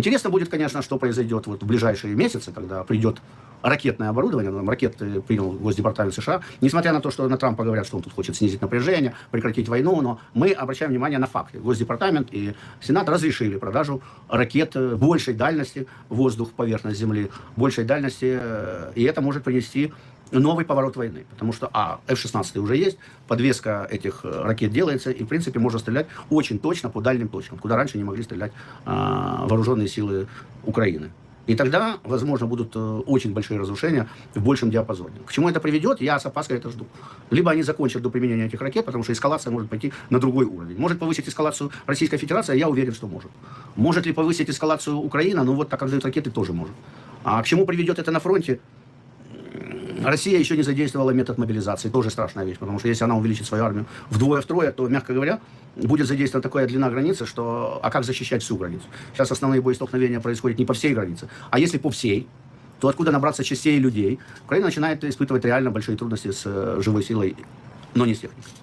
Интересно будет, конечно, что произойдет вот в ближайшие месяцы, когда придет ракетное оборудование, ракеты принял Госдепартамент США, несмотря на то, что на Трампа говорят, что он тут хочет снизить напряжение, прекратить войну, но мы обращаем внимание на факты. Госдепартамент и Сенат разрешили продажу ракет большей дальности, воздух, поверхность Земли, большей дальности, э, и это может принести новый поворот войны. Потому что, а, F-16 уже есть, подвеска этих э, ракет делается, и, в принципе, можно стрелять очень точно по дальним точкам, куда раньше не могли стрелять а, вооруженные силы Украины. И тогда, возможно, будут э, очень большие разрушения в большем диапазоне. К чему это приведет, я с опаской это жду. Либо они закончат до применения этих ракет, потому что эскалация может пойти на другой уровень. Может повысить эскалацию Российская Федерация, я уверен, что может. Может ли повысить эскалацию Украина? Ну вот так как дают ракеты, тоже может. А к чему приведет это на фронте? Россия еще не задействовала метод мобилизации, тоже страшная вещь, потому что если она увеличит свою армию вдвое-втрое, то, мягко говоря, будет задействована такая длина границы, что... А как защищать всю границу? Сейчас основные боестолкновения происходят не по всей границе, а если по всей, то откуда набраться частей людей? Украина начинает испытывать реально большие трудности с э, живой силой, но не с техникой.